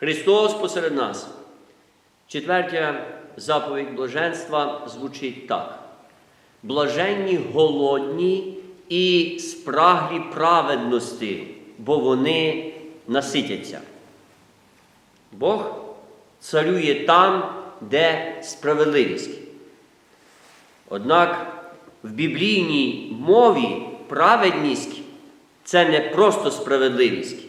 Христос посеред нас. Четвертя заповідь блаженства звучить так. Блаженні голодні і спраглі праведності, бо вони наситяться. Бог царює там, де справедливість. Однак в біблійній мові праведність це не просто справедливість.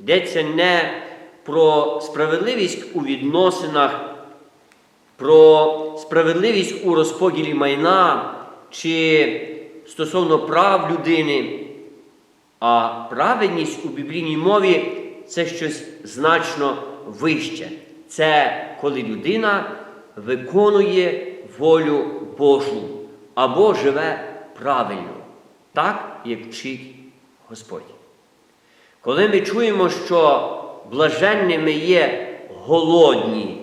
Йдеться не про справедливість у відносинах, про справедливість у розподілі майна чи стосовно прав людини, а праведність у біблійній мові це щось значно вище. Це коли людина виконує волю Божу або живе правильно, так, як вчить Господь. Коли ми чуємо, що блаженними є голодні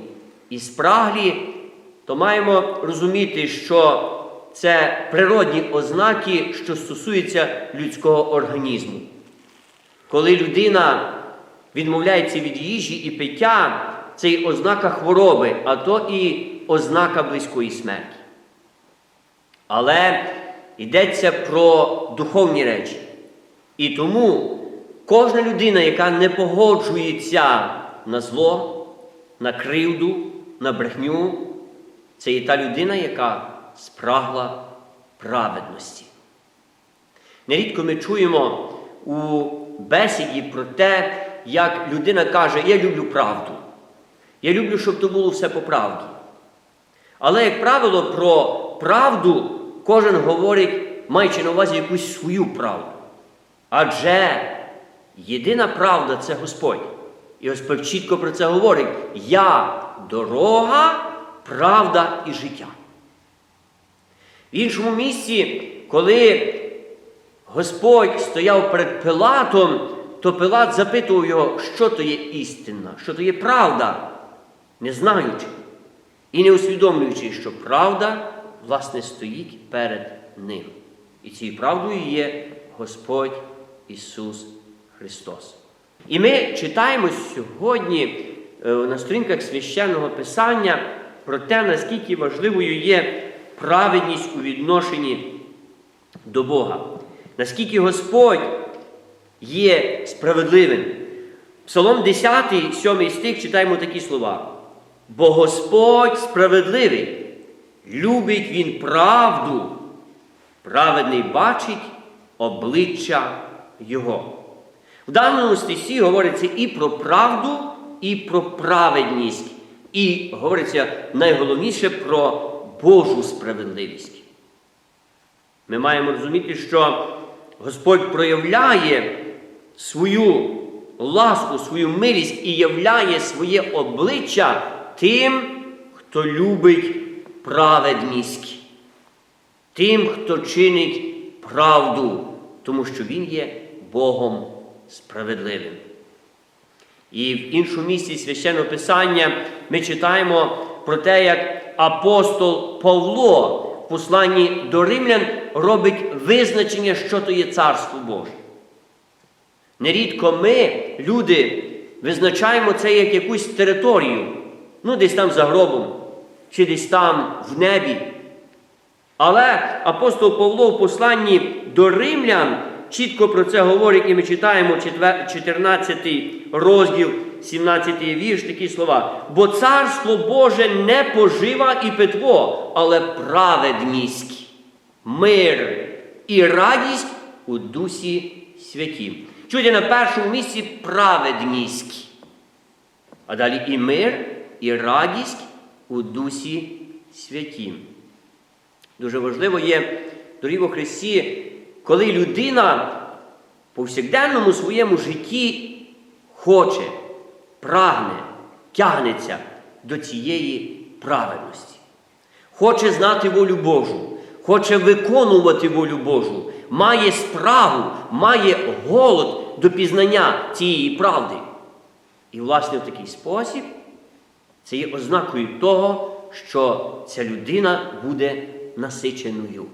і спраглі, то маємо розуміти, що це природні ознаки, що стосуються людського організму. Коли людина відмовляється від їжі і пиття, це й ознака хвороби, а то і ознака близької смерті. Але йдеться про духовні речі. І тому кожна людина, яка не погоджується на зло, на кривду, на брехню, це і та людина, яка спрагла праведності. Нерідко ми чуємо у бесіді про те, як людина каже, я люблю правду. Я люблю, щоб то було все по правді. Але, як правило, про правду кожен говорить, маючи на увазі якусь свою правду. Адже єдина правда це Господь. І Господь чітко про це говорить: Я дорога, правда і життя. В іншому місці, коли Господь стояв перед Пилатом, то Пилат запитував його, що то є істина, що то є правда, не знаючи і не усвідомлюючи, що правда, власне, стоїть перед ним. І цією правдою є Господь Ісус Христос. І ми читаємо сьогодні е, на сторінках священного Писання про те, наскільки важливою є праведність у відношенні до Бога, наскільки Господь є справедливим. Псалом 10, 7 стих читаємо такі слова. Бо Господь справедливий, любить Він правду, праведний бачить обличчя Його. В даному стисі говориться і про правду, і про праведність, і говориться найголовніше про Божу справедливість. Ми маємо розуміти, що Господь проявляє свою ласку, свою милість і являє своє обличчя тим, хто любить праведність, тим, хто чинить правду, тому що Він є Богом справедливим. І в іншому місці священного Писання ми читаємо про те, як апостол Павло в посланні до римлян робить визначення, що то є Царство Боже. Нерідко ми, люди, визначаємо це як якусь територію, ну десь там за гробом, чи десь там в небі. Але апостол Павло в посланні до римлян чітко про це говорить, і ми читаємо 14 розділ, 17 вірш, такі слова. Бо царство Боже не пожива і питво, але праведність, мир і радість у дусі святім. Чуєте, на першому місці праведність. А далі і мир, і радість у дусі святім. Дуже важливо є, дорогі во Христі, коли людина в повсякденному своєму житті хоче, прагне, тягнеться до цієї праведності, хоче знати волю Божу, хоче виконувати волю Божу, має справу, має голод до пізнання цієї правди. І, власне, в такий спосіб це є ознакою того, що ця людина буде насиченою.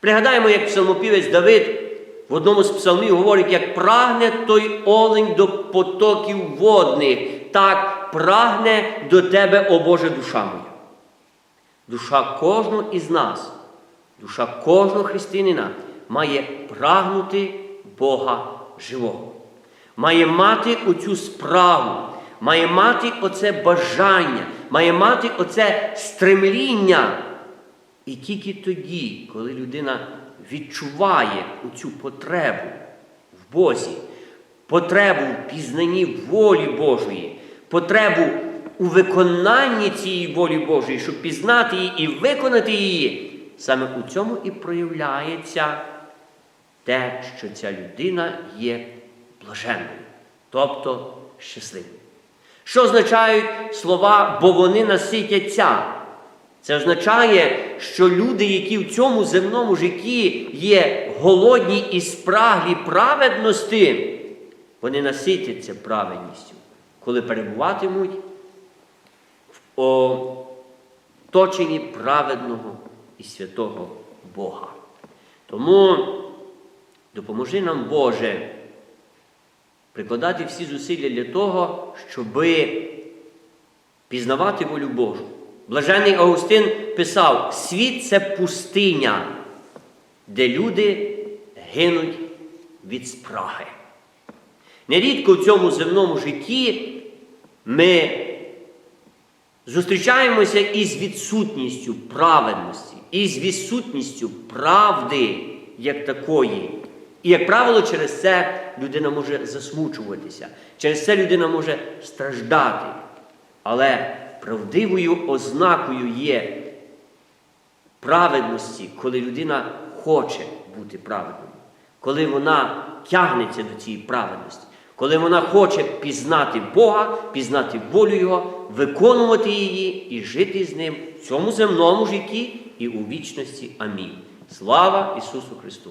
Пригадаємо, як псалмопівець Давид в одному з псалмів говорить, як прагне той олень до потоків водних, так прагне до тебе, о Боже, душа моя. Душа кожного із нас, душа кожного християнина має прагнути Бога живого. Має мати оцю справу, має мати оце бажання, має мати оце стремління. І тільки тоді, коли людина відчуває оцю потребу в Бозі, потребу в пізнанні волі Божої, потребу у виконанні цієї волі Божої, щоб пізнати її і виконати її, саме у цьому і проявляється те, що ця людина є блаженною, тобто щасливою. Що означають слова, бо вони наситяться? Це означає, що люди, які в цьому земному житті є голодні і спраглі праведності, вони наситяться праведністю, коли перебуватимуть в оточенні праведного і святого Бога. Тому допоможи нам, Боже, прикладати всі зусилля для того, щоби пізнавати волю Божу. Блажений Августин писав: світ це пустиня, де люди гинуть від спраги. Нерідко в цьому земному житті ми зустрічаємося із відсутністю праведності, із відсутністю правди як такої. І, як правило, через це людина може засмучуватися, через це людина може страждати. Але правдивою ознакою є праведності, коли людина хоче бути праведною, коли вона тягнеться до цієї праведності, коли вона хоче пізнати Бога, пізнати волю Його, виконувати її і жити з ним в цьому земному житті і у вічності. Амінь. Слава Ісусу Христу!